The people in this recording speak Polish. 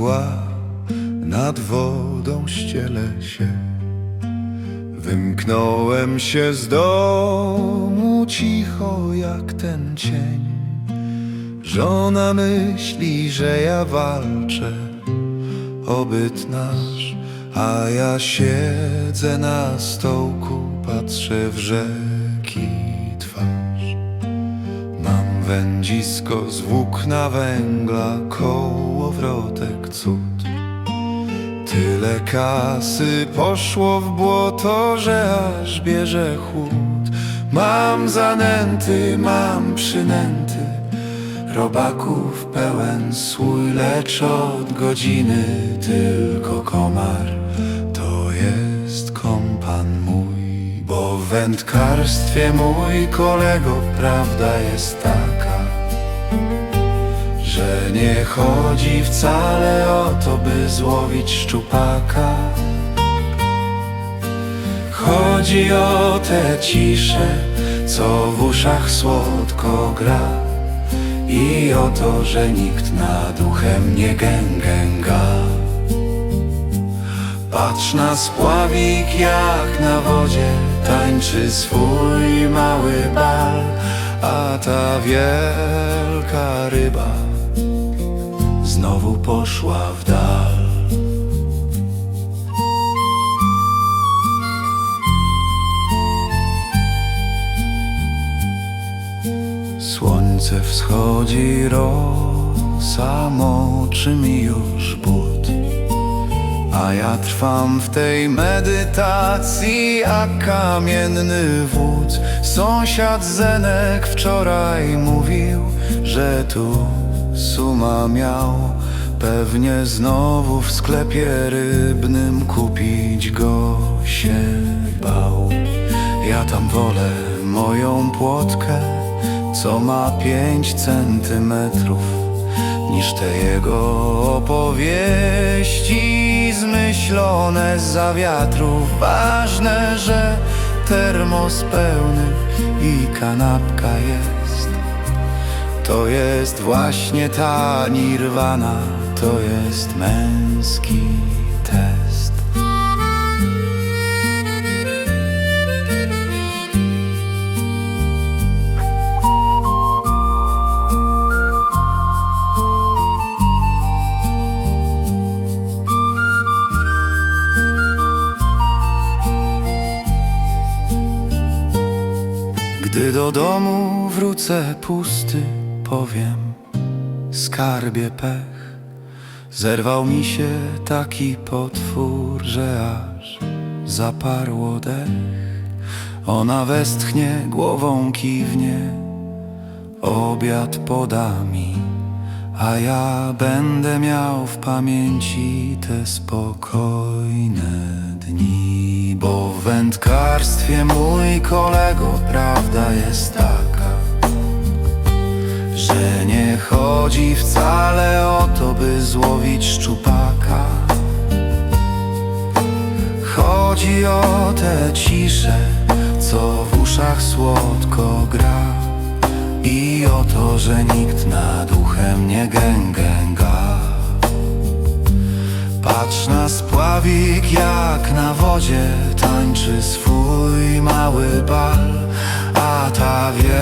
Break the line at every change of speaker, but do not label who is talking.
Mgła nad wodą ściele się Wymknąłem się z domu cicho jak ten cień. Żona myśli, że ja walczę o byt nasz A ja siedzę na stołku, patrzę w rzeki wędzisko z włókna węgla, kołowrotek cud. Tyle kasy poszło w błoto, że aż bierze chłód. Mam zanęty, mam przynęty Robaków pełen słój, lecz od godziny tylko komar. To jest wędkarstwie mój kolego prawda jest taka że nie chodzi wcale o to, by złowić szczupaka. Chodzi o tę ciszę, co w uszach słodko gra I o to, że nikt nad duchem nie gęgęga Patrz na spławik jak na wodzie Tańczy swój mały bal A ta wielka ryba Znowu poszła w dal. Słońce wschodzi, rosa moczy mi już but A ja trwam w tej medytacji jak kamienny wódz. Sąsiad Zenek wczoraj mówił, że tu suma miał. Pewnie znowu w sklepie rybnym kupić go się bał. Ja tam wolę moją płotkę, co ma pięć centymetrów Niż te jego opowieści zmyślone za wiatrów Ważne, że termos pełny i kanapka jest to jest właśnie ta nirwana, to jest męski test. Gdy do domu wrócę pusty, powiem skarbie pech. Zerwał mi się taki potwór, że aż zaparło dech. Ona westchnie, głową kiwnie, obiad poda mi, a ja będę miał w pamięci te spokojne wędkarstwie mój kolego prawda jest taka, że nie chodzi wcale o to, by złowić szczupaka. Chodzi o tę ciszę, co w uszach słodko gra I o to, że nikt nad duchem nie gęgęga Patrz na spławik jak na wodzie tańczy swój mały bal A ta wie